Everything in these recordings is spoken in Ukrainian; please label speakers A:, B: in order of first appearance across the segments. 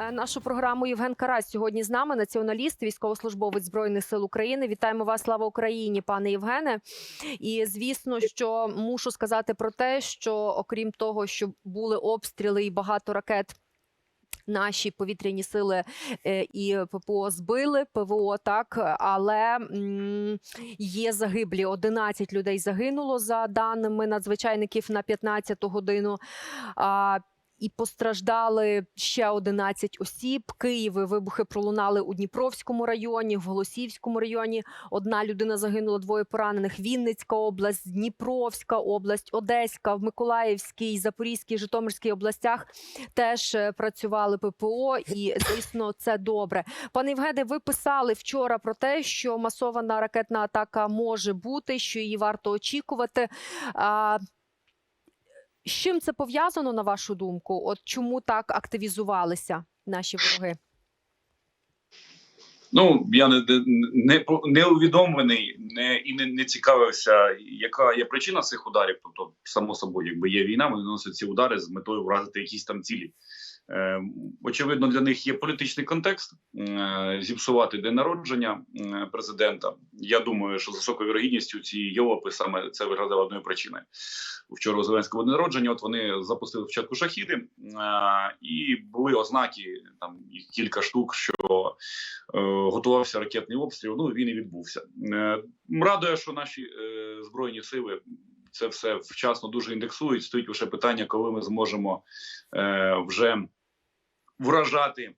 A: е, нашу програму Євген Карась сьогодні з нами, націоналіст, військовослужбовець збройних сил України. Вітаємо вас, слава Україні, пане Євгене. І звісно, що мушу сказати про те, що окрім того, що були обстріли і багато ракет. Наші повітряні сили е, і ППО збили ПВО, так але є загиблі. 11 людей загинуло за даними надзвичайників на 15-ту годину. І постраждали ще 11 осіб. Києві вибухи пролунали у Дніпровському районі, в Голосіївському районі. Одна людина загинула, двоє поранених. Вінницька область, Дніпровська область, Одеська, в Миколаївській, Запорізькій, Житомирській областях теж е, працювали ППО, і звісно, це добре. Пане Євгене, ви писали вчора про те, що масована ракетна атака може бути, що її варто очікувати. З чим це пов'язано, на вашу думку? От чому так активізувалися наші вороги?
B: Ну я не не, не увідомлений, не і не, не цікавився, яка є причина цих ударів. Тобто, само собою, якби є війна, вони наносять ці удари з метою вразити якісь там цілі. Е, очевидно, для них є політичний контекст е, зіпсувати день народження е, президента. Я думаю, що з високою вірогідністю ці йолопи саме це виглядало одною причиною. Вчора у Зеленського день народження. От вони запустили спочатку шахіди, і були ознаки там кілька штук, що готувався ракетний обстріл. Ну він і відбувся. Радує, що наші збройні сили. Це все вчасно дуже індексують. Стоїть лише питання, коли ми зможемо е, вже вражати е,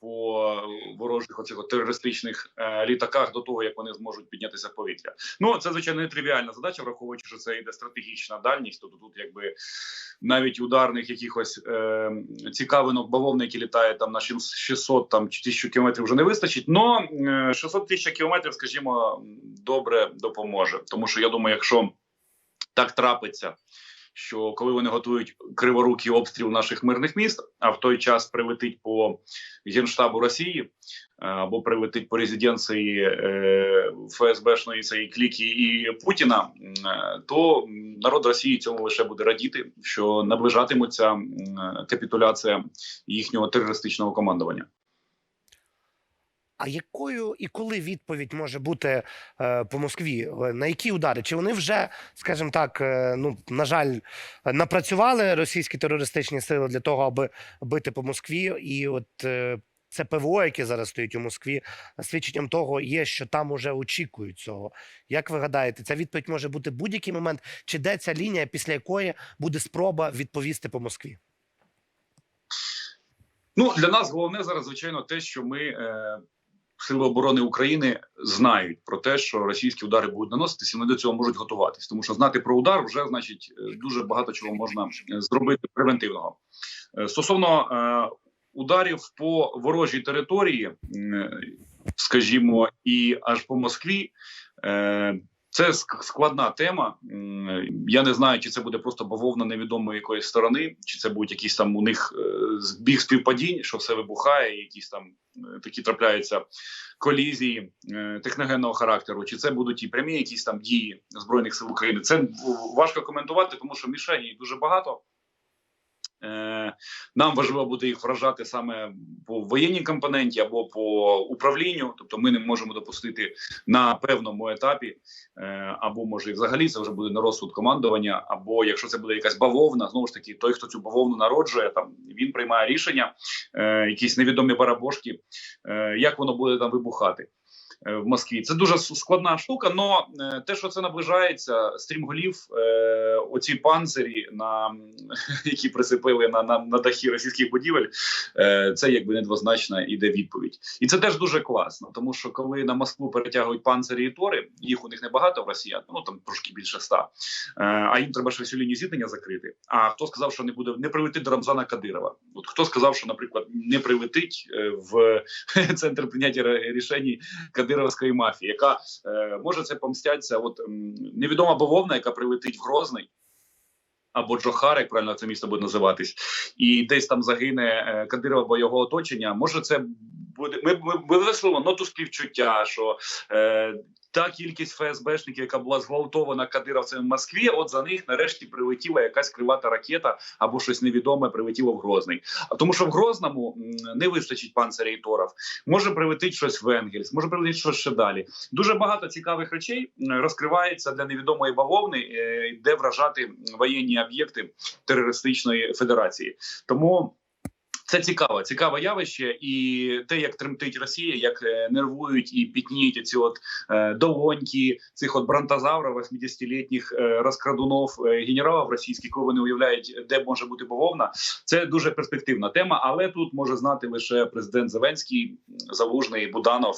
B: по ворожих оцих терористичних е, літаках до того, як вони зможуть піднятися в повітря. Ну це звичайно не тривіальна задача, враховуючи, що це йде стратегічна дальність. Тобто тут, якби навіть ударних якихось е, цікавинок бавовни, які літають там на 600 там чи 1000 кілометрів, вже не вистачить. Но 600 тисяч кілометрів, скажімо, добре допоможе, тому що я думаю, якщо так трапиться, що коли вони готують криворукий обстріл наших мирних міст, а в той час прилетить по генштабу Росії е, або прилетить по резиденції е, ФСБшної цієї кліки і Путіна, е, то народ Росії цьому лише буде радіти, що наближатиметься капітуляція їхнього терористичного командування.
C: А якою і коли відповідь може бути е, по Москві? На які удари? Чи вони вже, скажімо так, е, ну на жаль, напрацювали російські терористичні сили для того, аби бити по Москві? І от е, це ПВО, яке зараз стоїть у Москві, свідченням того є, що там уже очікують цього. Як ви гадаєте, ця відповідь може бути будь-який момент? Чи де ця лінія, після якої буде спроба відповісти по Москві?
B: Ну для нас головне зараз, звичайно, те, що ми. Е... Сили оборони України знають про те, що російські удари будуть наноситися, вони до цього можуть готуватись, тому що знати про удар вже значить е, дуже багато чого можна е, зробити превентивного е, стосовно ударів по ворожій території, скажімо, і аж по Москві. Це складна тема. Я не знаю, чи це буде просто бавовна невідомої якоїсь сторони, чи це будуть якісь там у них збіг співпадінь, що все вибухає, якісь там такі трапляються колізії техногенного характеру, чи це будуть і прямі якісь там дії збройних сил України. Це важко коментувати, тому що мішені дуже багато. Е, нам важливо буде їх вражати саме по воєнній компоненті або по управлінню, тобто ми не можемо допустити на певному етапі, е, або може і взагалі це вже буде на розсуд командування, або якщо це буде якась бавовна, знову ж таки, той, хто цю бавовну народжує, там він приймає рішення, е, якісь невідомі барабошки, як воно буде там вибухати. Е, в Москві. Це дуже складна штука. але те, що це наближається, стрімголів, е, оці панцирі, на які присипили на на, на дахі російських будівель, е, це якби недвозначна іде відповідь, і це теж дуже класно, тому що коли на Москву перетягують панцирі і тори, їх у них небагато в росіян, ну там трошки більше ста. А їм треба ще всю лінію зіткнення закрити. А хто сказав, що не буде не прилетить до Рамзана Кадирова? От хто сказав, що, наприклад, не прилетить в центр прийняття рішень Кадирова кадировської мафії, яка е, може це помстяться. От невідома бавовна, яка прилетить в Грозний. Або Джохар, як правильно це місто буде називатись, і десь там загине е, Кадиров або його оточення. Може, це буде. Ми, ми, ми висловимо ноту співчуття, що е, та кількість ФСБшників, яка була зґвалтована кадировцями в Москві, от за них нарешті прилетіла якась кривата ракета або щось невідоме прилетіло в Грозний. А тому, що в Грозному не вистачить панциря і може прилетить щось в Енгельс, може прилетить щось ще далі. Дуже багато цікавих речей розкривається для невідомої бавовни, е, де вражати воєнні об'єкти терористичної федерації. Тому. Це цікаве, цікаве явище, і те, як тремтить Росія, як е, нервують і пітніють ці от е, долоньки цих от брантозаврів, 80-літніх е, розкрадунов генералів російських, коли вони уявляють, де може бути бавовна. Це дуже перспективна тема, але тут може знати лише президент Зеленський, Залужний, Буданов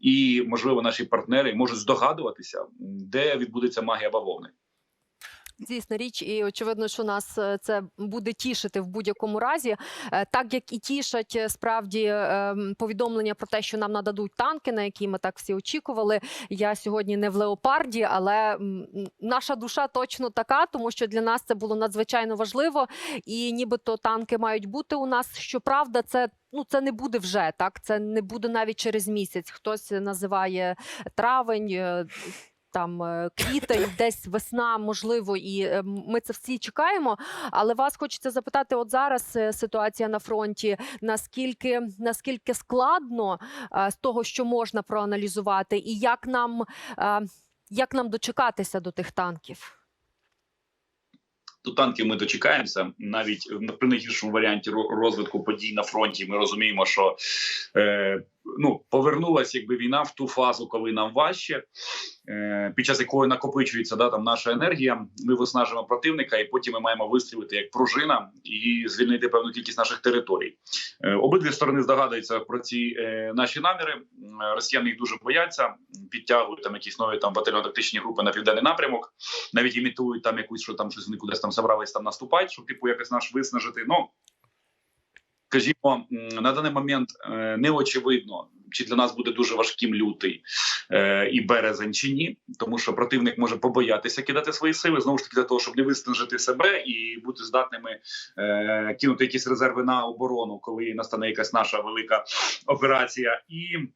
B: і можливо наші партнери можуть здогадуватися, де відбудеться магія бавовни.
A: Дійсна річ, і очевидно, що нас е, це буде тішити в будь-якому разі, Е, так як і тішать е, справді повідомлення про те, що нам нададуть танки, на які ми так всі очікували. Я сьогодні не в леопарді, але наша душа точно така, тому що для нас це було надзвичайно важливо, і нібито танки мають бути у нас. Щоправда, це. Ну, це не буде вже так. Це не буде навіть через місяць. Хтось називає травень, там е, квітень, десь весна, можливо, і е, ми це всі чекаємо. Але вас хочеться запитати: от зараз е, ситуація на фронті, наскільки наскільки складно з того, що можна проаналізувати, і як нам, як нам дочекатися до тих танків?
B: До танків ми дочекаємося навіть при найгіршому варіанті розвитку подій на фронті. Ми розуміємо, що е, ну повернулася якби війна в ту фазу, коли нам важче, е, під час якої накопичується да там наша енергія. Ми виснажимо противника, і потім ми маємо вистрілити як пружина і звільнити певну кількість наших територій. Е, обидві сторони здогадуються про ці е, наші наміри. Росіяни їх дуже бояться, підтягують там якісь нові там батальйонно-тактичні групи на південний напрямок навіть імітують там якусь, що там щось вони кудись там собрались там наступати, щоб типу якось наш виснажити. Ну скажімо, на даний момент е, не очевидно, чи для нас буде дуже важким лютий е, і березень, чи ні, тому що противник може побоятися кидати свої сили знову ж таки для того, щоб не виснажити себе і бути здатними е, кинути якісь резерви на оборону, коли настане якась наша велика операція і.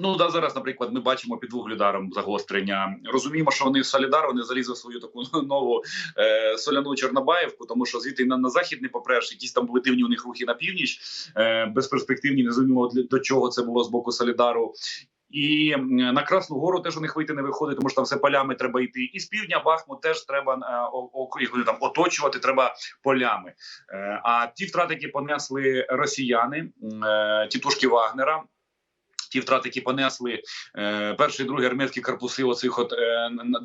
B: Ну да, зараз, наприклад, ми бачимо під вугледаром загострення. Розуміємо, що вони солідар, вони залізли в свою таку нову е, соляну Чорнобаївку, тому що звідти на, на захід не попреш, якісь там були дивні у них рухи на північ, е, безперспективні, не розуміло для- до чого це було з боку солідару. І на Красну Гору теж у них вийти не виходить, тому що там все полями треба йти. І з півдня Бахмут теж треба е, їх там оточувати, треба полями. Е, а ті втрати, які понесли росіяни, е, тітушки Вагнера. Ті втрати, які понесли е, перший і другий армійські корпуси оцих от е, Н-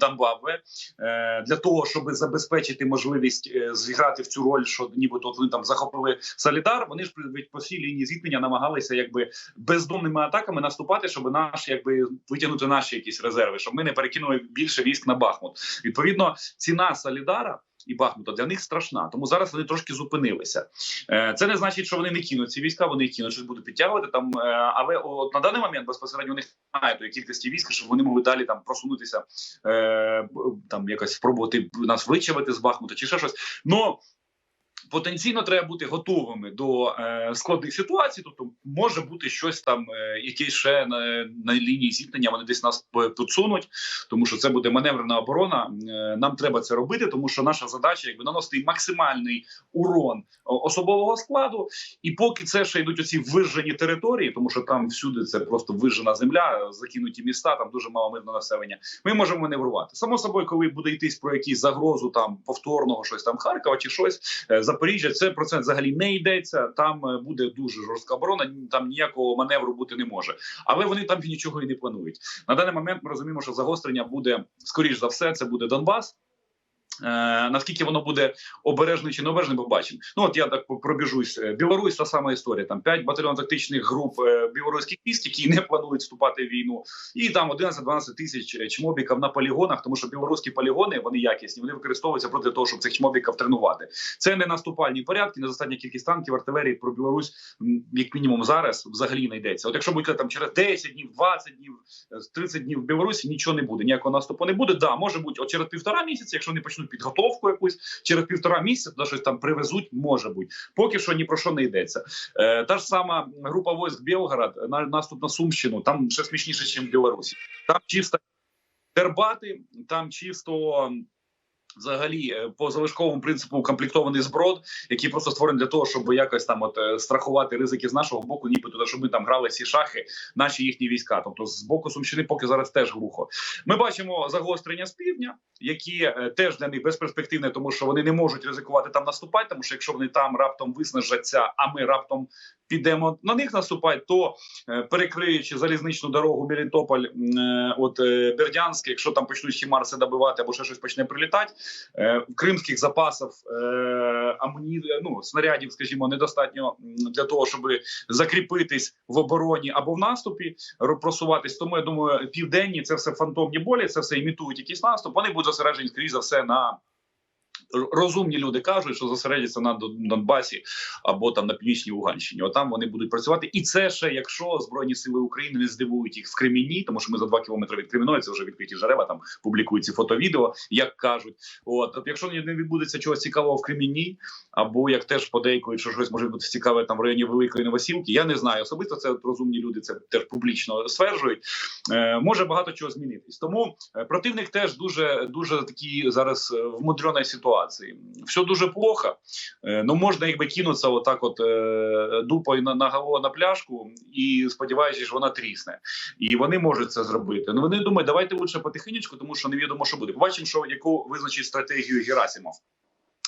B: е, для того, щоб забезпечити можливість е, зіграти в цю роль, що нібито от вони там захопили Солідар. Вони ж по всій лінії зіткнення намагалися якби бездомними атаками наступати, щоб наш якби витягнути наші якісь резерви, щоб ми не перекинули більше військ на Бахмут. Відповідно, ціна Солідара. І Бахмута для них страшна, тому зараз вони трошки зупинилися. Е, Це не значить, що вони не кинуть ці війська, вони кинуть, щось будуть підтягувати там. е, Але от на даний момент безпосередньо у них немає тої кількості військ, щоб вони могли далі там просунутися, е, там якось спробувати нас вичавити з Бахмута чи ще щось. Но потенційно треба бути готовими до е, складних ситуацій. Тобто може бути щось там, е, якесь ще на, на лінії зіткнення. Вони десь нас підсунуть, тому що це буде маневрена оборона. Е, нам треба це робити, тому що наша задача якби наносити максимальний урон особового складу. І поки це ще йдуть оці вижжені території, тому що там всюди це просто вижжена земля, закинуті міста, там дуже мало мирного населення. Ми можемо маневрувати. Само собою, коли буде йтись про якісь загрозу там повторного щось там Харкова чи щось е, Запоріжжя, це про це взагалі не йдеться. Там е, буде дуже жорстка оборона. Там ніякого маневру бути не може. Але вони там нічого і не планують. На даний момент ми розуміємо, що загострення буде скоріш за все. Це буде Донбас. Е, наскільки воно буде обережно чи необережно, побачимо. Ну от я так пробіжусь. Е, Білорусь та сама історія. Там 5 батальйон тактичних груп е, білоруських військ, які не планують вступати в війну, і там 11-12 тисяч чмобіків на полігонах, тому що білоруські полігони вони якісні, вони використовуються проти того, щоб цих чмобіків тренувати. Це не наступальні порядки, не достатня кількість танків, артилерії про Білорусь, як мінімум, зараз взагалі не йдеться. От якщо буде там через 10 днів, 20 днів, е, 30 днів в Білорусі, нічого не буде, ніякого наступу не буде. Да, може бути от через півтора місяця, якщо вони почнуть почнуть підготовку якусь через півтора місяця, туди щось там привезуть, може бути. Поки що ні про що не йдеться. Е, та ж сама група войск Білгород, на наступ на Сумщину, там ще смішніше, ніж в Білорусі. Там чисто тербати, там чисто. Взагалі, е, по залишковому принципу укомплектований зброд, який просто створений для того, щоб якось там от е, страхувати ризики з нашого боку, ніби туди, щоб ми там грали всі шахи, наші їхні війська. Тобто з боку Сумщини поки зараз теж глухо. Ми бачимо загострення з півдня, які е, теж для них безперспективне, тому що вони не можуть ризикувати там наступати. Тому що якщо вони там раптом виснажаться, а ми раптом підемо на них наступати, то перекриючи залізничну дорогу Мелітополь, от Бердянськ, якщо там почнуть хімарси добивати або ще щось почне прилітати, е, кримських запасів е, амуні... ну, снарядів, скажімо, недостатньо для того, щоб закріпитись в обороні або в наступі, ро- просуватись. Тому я думаю, південні це все фантомні болі, це все імітують якийсь наступ. Вони будуть зосереджені скоріш за все на. Розумні люди кажуть, що зосередяться на Донбасі або там на північній Луганщині. Отам вони будуть працювати, і це ще якщо збройні сили України не здивують їх в Креміні, тому що ми за два кілометри від Креміної, це вже відкриті жерева. Там публікують ці фото-відео, як кажуть. От тобто, якщо не відбудеться чогось цікавого в Креміні, або як теж подейкують, що щось може бути цікаве там в районі Великої Новосілки. Я не знаю особисто. Це розумні люди це теж публічно стверджують. Е, може багато чого змінитись. Тому е, противник теж дуже дуже такі зараз е, в ситуації. Все дуже плохо. Е, ну можна якби кинутися отак, от е, дупою на, на голову на пляшку, і сподіваючись, що вона трісне. І вони можуть це зробити. Ну вони думають, давайте лучше потихенечку, тому що невідомо, що буде. Побачимо, що яку визначить стратегію Герасимов.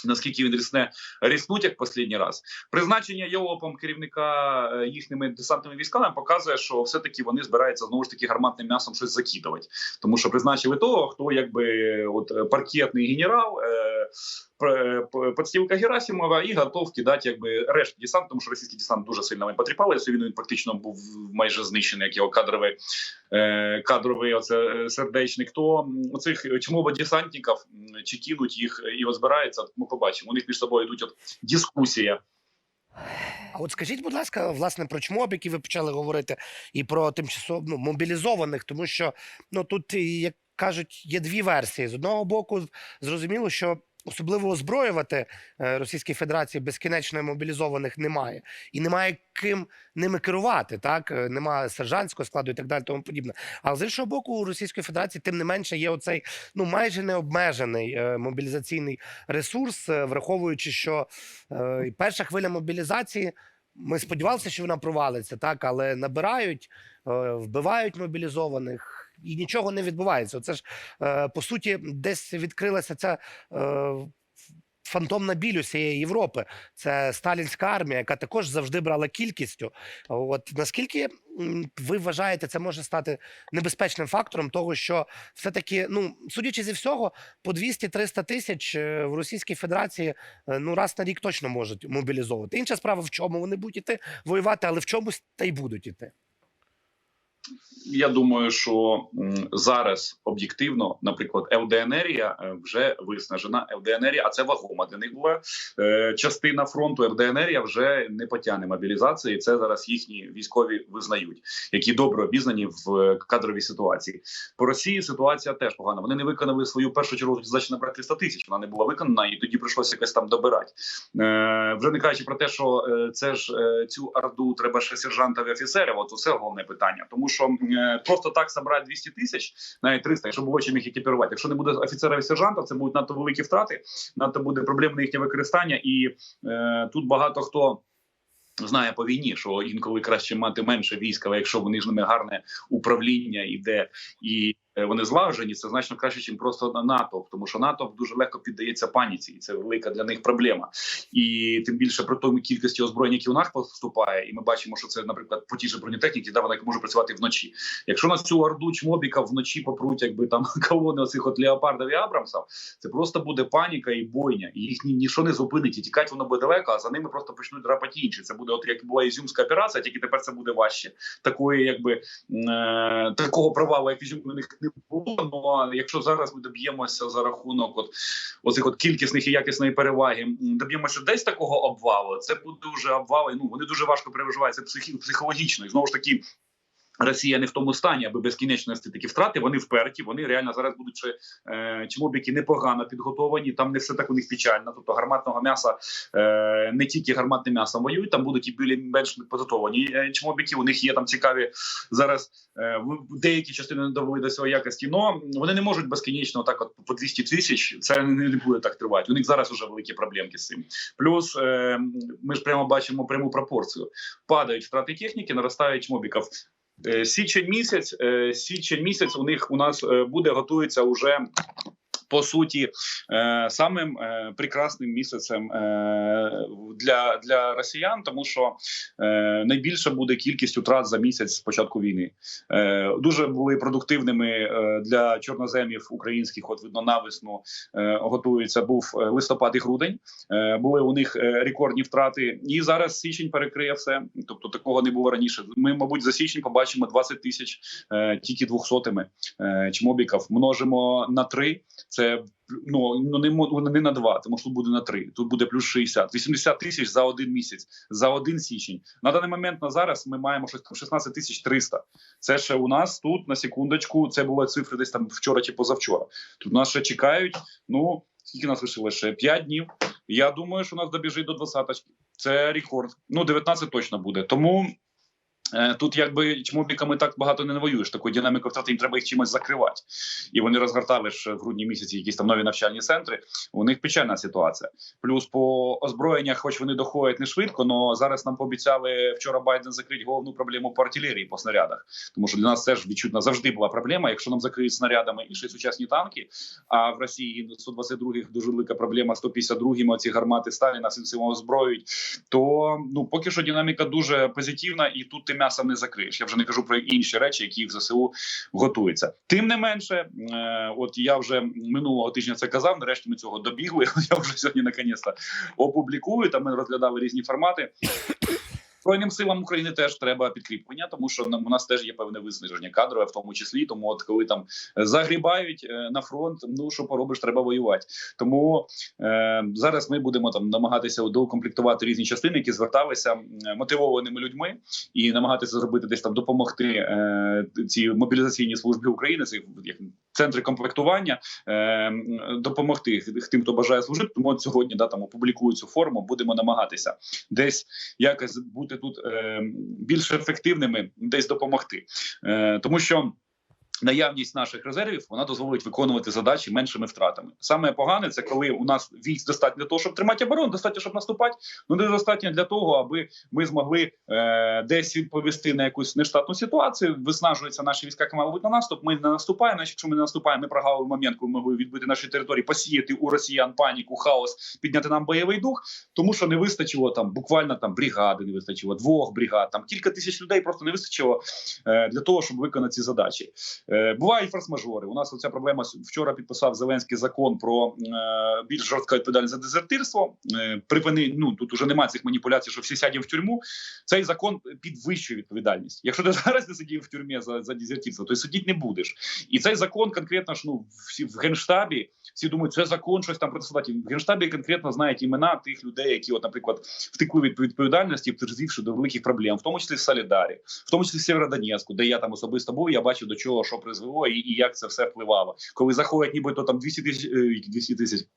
B: Наскільки він рісне ріснуть як останній раз, призначення Йолопом керівника е, їхніми десантними військами показує, що все таки вони збираються знову ж таки гарматним м'ясом щось закидувати, тому що призначили того, хто якби от е, паркетний генерал, е, подстілка Герасимова, і готов кидати якби решт десант, тому що російський десант дуже сильно потріпали. Він практично був майже знищений, як його кадровий е, кадровий оце е, сердечник. То оцих чмоба десантників чи кинуть їх і от. Ми побачимо. У них між собою йдуть от дискусія.
C: А от скажіть, будь ласка, власне про чмоб, які ви почали говорити, і про тимчасово ну, мобілізованих, тому що ну тут, як кажуть, є дві версії. З одного боку, зрозуміло, що особливо озброювати е, Російській Федерації безкінечно мобілізованих немає, і немає ким ними керувати. Так Е, немає сержантського складу і так далі, тому подібне. Але з іншого боку, у Російської Федерації тим не менше є оцей ну майже необмежений е, мобілізаційний ресурс, враховуючи, що перша хвиля мобілізації. Ми сподівалися, що вона провалиться, так, але набирають, вбивають мобілізованих, і нічого не відбувається. Це ж е, по суті десь відкрилася ця е, фантомна біль усієї Європи. Це сталінська армія, яка також завжди брала кількістю. От наскільки ви вважаєте, це може стати небезпечним фактором того, що все-таки, ну судячи зі всього, по 200-300 тисяч е, в Російській Федерації ну раз на рік точно можуть мобілізовувати. Інша справа, в чому вони будуть іти воювати, але в чомусь та й будуть іти.
B: Я думаю, що зараз об'єктивно, наприклад, ЛДНРія е, вже виснажена. ЛДНРія, а це вагома для них була е, частина фронту. ЛДНРія вже не потягне мобілізації. Це зараз їхні військові визнають, які добре обізнані в е, кадровій ситуації. По Росії ситуація теж погана. Вони не виконали свою першу чергу задачу набрати 300 тисяч. Вона не була виконана, і тоді прийшлося якось там добирати. Вже не кажучи про те, що це ж цю орду треба ще сержантів і офіцерів. От усе головне питання, тому що е, просто так забрати 200 тисяч, навіть 300, якщо було чим їх екіпірувати. Якщо не буде офіцерів і сержантів, це будуть надто великі втрати, надто буде проблемне їхнє використання, і е, тут багато хто. Знає по війні, що інколи краще мати менше війська, але якщо вони ж ними гарне управління іде і вони злагоджені, це значно краще, ніж просто на НАТО, тому що НАТО дуже легко піддається паніці, і це велика для них проблема. І тим більше при тому кількості озброєнь, які у нас поступає, і ми бачимо, що це, наприклад, по тій же бронетехніці, да, вона може працювати вночі. Якщо на цю орду чмобіка вночі попруть, якби там колони оцих от леопардів і Абрамсів, це просто буде паніка і бойня, і їх ні, нічого не зупинить, і тікати воно буде далеко, а за ними просто почнуть драпати інші. Це буде, от як була ізюмська операція, тільки тепер це буде важче. Такої, якби е, такого провалу, як ізюм, у них не було. Ну а якщо зараз ми доб'ємося за рахунок от оцих от кількісних і якісної переваги, доб'ємося десь такого обвалу, це буде вже обвал. і, Ну вони дуже важко переживаються психологічно. І знову ж таки. Росія не в тому стані, аби безкінечно нести такі втрати. Вони вперті. Вони реально зараз будуть ще е, чмобіки непогано підготовані. Там не все так у них печально. Тобто гарматного м'яса е, не тільки гарматним м'ясом воюють, там будуть і білі менш підготовані е, чмобіки. У них є там цікаві зараз е, деякі частини не довели до своєї якості. Но вони не можуть безкінечно так, от по 200 тисяч. Це не буде так тривати. У них зараз вже великі проблемки з цим. Плюс е, ми ж прямо бачимо пряму пропорцію. Падають втрати техніки, наростають чмобіків. Е, Січень місяць, е, січень місяць у них у нас е, буде готується уже. По суті, е, самим е, прекрасним місяцем е, для, для росіян, тому що найбільша буде кількість утрат за місяць з початку війни. Дуже були продуктивними для чорноземів українських. От видно навесну готується. Був листопад і грудень. Були у них рекордні втрати, і зараз січень перекриє все. Тобто такого не було раніше. Ми, мабуть, за січень побачимо 20 тисяч тільки двохсотими чмобіків. Множимо на три. Це ну, ну не, не на два, тому що буде на три. Тут буде плюс 60. 80 тисяч за один місяць, за один січень. На даний момент на зараз ми маємо щось там 16 тисяч 300. Це ще у нас тут на секундочку. Це були цифри десь там вчора чи позавчора. Тут нас ще чекають. Ну скільки нас лишилося ще 5 днів. Я думаю, що у нас добіжить до 20 Це рекорд. Ну 19 точно буде. Тому. Е, Тут якби чмобіками так багато не навоюєш. Такої динаміки втрати їм треба їх чимось закривати. І вони розгортали ж в грудні місяці якісь там нові навчальні центри. У них печальна ситуація. Плюс по озброєннях, хоч вони доходять не швидко, але зараз нам пообіцяли вчора Байден закрити головну проблему по артилерії по снарядах. Тому що для нас теж відчутна завжди була проблема. Якщо нам закриють снарядами і ще сучасні танки, а в Росії 122-х дуже велика проблема 152-ми, оці гармати Сталіна сенсивно озброюють, то ну поки що динаміка дуже позитивна, і тут м'ясом не закриєш. Я вже не кажу про інші речі, які в ЗСУ готуються. Тим не менше, е, от я вже минулого тижня це казав. Нарешті ми цього добігли. Я вже сьогодні наконець-то опублікую. Там ми розглядали різні формати. Збройним силам України теж треба підкріплення, тому що у нас теж є певне виснаження кадрове, в тому числі. Тому, от коли там е, загрібають е, на фронт, ну що поробиш, треба воювати. Тому е, зараз ми будемо там намагатися доукомплектувати різні частини, які зверталися мотивованими людьми, і намагатися зробити десь там допомогти е, цій мобілізаційній службі України, це як центри комплектування, е, допомогти тим, хто бажає служити. Тому от сьогодні да там опублікую цю форму. Будемо намагатися десь якось бути тут е, більш ефективними, десь допомогти, е, тому що. Наявність наших резервів вона дозволить виконувати задачі меншими втратами. Саме погане це коли у нас військ достатньо для того, щоб тримати оборону, достатньо, щоб наступати. Ну недостатньо для того, аби ми змогли е, десь відповісти на якусь нештатну ситуацію. Виснажуються наші війська, які мали на наступ. Ми не наступаємо. Значить, якщо ми не наступаємо, ми прогавили момент, коли ми могли відбити наші території, посіяти у росіян паніку, хаос, підняти нам бойовий дух, тому що не вистачило там буквально там бригади, не вистачило двох бригад. Там кілька тисяч людей просто не вистачило е, для того, щоб виконати ці задачі. Е, бувають форс-мажори. У нас оця проблема вчора підписав Зеленський закон про е, більш жорстка відповідальність за дезертирство. Е, припини, ну тут уже немає цих маніпуляцій, що всі сядемо в тюрму. Цей закон підвищує відповідальність. Якщо ти зараз не сидів в тюрмі за, за дезертирство, то сидіти не будеш. І цей закон конкретно ж ну всі в генштабі. Всі думають, це закон щось там проти солдатів. В генштабі конкретно знають імена тих людей, які, от, наприклад, втекли від відповідальності, призвівши до великих проблем, в тому числі в Солідарі, в тому числі в Сєвєродонецьку, де я там особисто був, я бачив до чого що призвело і, і як це все впливало. Коли заходять, нібито там 200 тисяч е, 200 тисяч.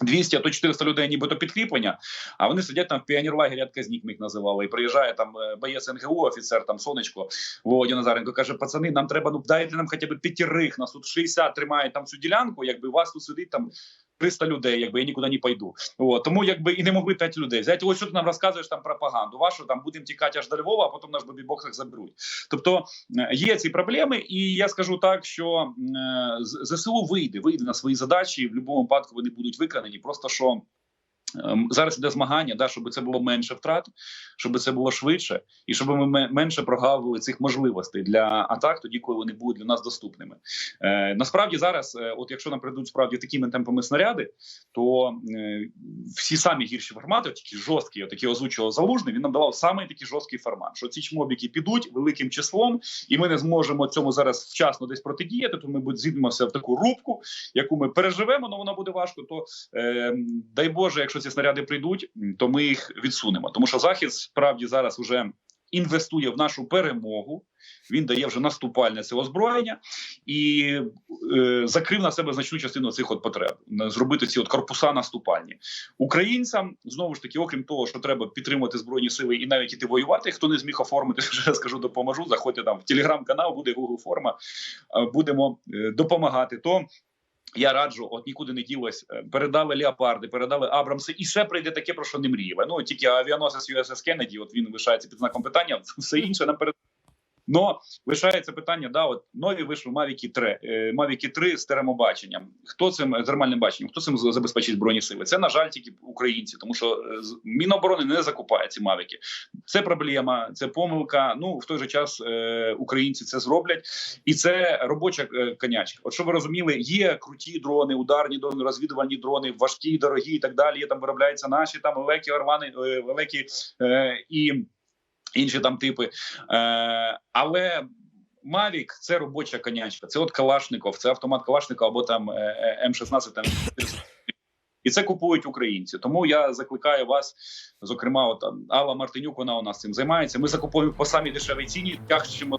B: 200, а то 400 людей, нібито підкріплення, а вони сидять там в піонерлагері, отказник їх називали, і приїжджає там е, боєць НГУ, офіцер, там сонечко, Володя Назаренко, каже, пацани, нам треба, ну дайте нам хоча б п'ятірих, нас тут 60 тримають там цю ділянку, якби вас тут сидить там 300 людей, якби я нікуди не пойду. От, тому якби і не могли 5 людей. взяти. ось що ти нам розказуєш там пропаганду вашу, там будемо тікати аж до Львова, а потім наш бобі-боксах заберуть. Тобто е, є ці проблеми, і я скажу так, що е, ЗСУ вийде, вийде на свої задачі. В будь-якому випадку вони будуть виконані. Просто що. Ем, Зараз іде змагання, да, щоб це було менше втрат, щоб це було швидше, і щоб ми менше прогавили цих можливостей для атак, тоді коли вони будуть для нас доступними. Е, насправді зараз, е, от якщо нам прийдуть справді такими темпами снаряди, то е, всі самі гірші формати, такі жорсткі, такі озвучував залужний, він нам давав саме такий жорсткий формат. Що ці чмобіки підуть великим числом, і ми не зможемо цьому зараз вчасно десь протидіяти. То ми будь- зійдемося в таку рубку, яку ми переживемо, але вона буде важко. То е, дай Боже, якщо ці снаряди прийдуть, то ми їх відсунемо. Тому що захід справді зараз уже інвестує в нашу перемогу. Він дає вже наступальне це озброєння і е, закрив на себе значну частину цих от потреб, зробити ці от корпуса наступальні. Українцям знову ж таки, окрім того, що треба підтримувати збройні сили і навіть іти воювати. Хто не зміг оформити, вже скажу, допоможу. Заходьте там в телеграм-канал, буде Google форма. Будемо е, допомагати. То я раджу, от нікуди не ділось. е, Передали леопарди, передали Абрамси, і ще прийде таке, про що не мріяли. Ну тільки авіаносець USS Кеннеді, от він лишається під знаком питання. Все інше нам перед. Но лишається питання, да, от нові вийшли Мавіки 3, е, Мавіки 3 з термобаченням. Хто цим термальним баченням? Хто цим забезпечить збройні сили? Це на жаль тільки українці, тому що е, Міноборони не закупає ці мавіки. Це проблема, це помилка. Ну в той же час е, українці це зроблять, і це робоча е, конячка. От що ви розуміли, є круті дрони, ударні дрони, розвідувальні дрони, важкі, дорогі і так далі. Там виробляються наші там великі орвани, великі і інші там типи. Е, але Мавік – це робоча конячка. Це от Калашников, це автомат Калашникова або там е, е, М16. Там, і це купують українці. Тому я закликаю вас, зокрема, от Алла Мартинюк, вона у нас цим займається. Ми закуповуємо по самій дешевій ціні, тягчимо